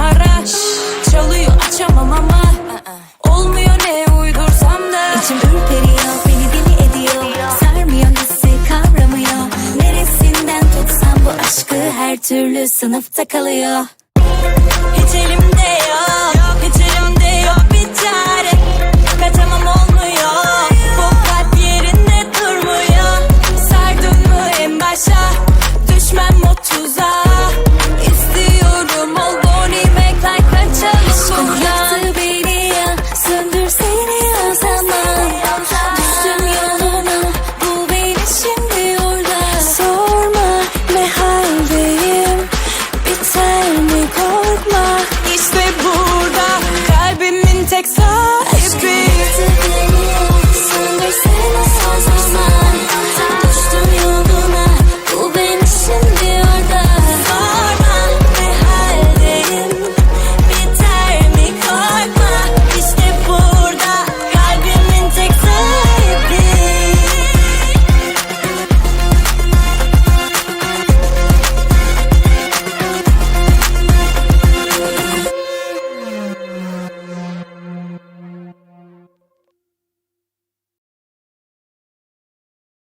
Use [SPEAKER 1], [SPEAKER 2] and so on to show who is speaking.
[SPEAKER 1] Numara Çalıyor açamam ama Olmuyor ne uydursam da.
[SPEAKER 2] İçim ürperiyor, beni deli ediyor. Sarmıyor hissi kavramıyor? Neresinden tutsam bu aşkı her türlü sınıfta kalıyor.
[SPEAKER 1] Hiç elimde next on.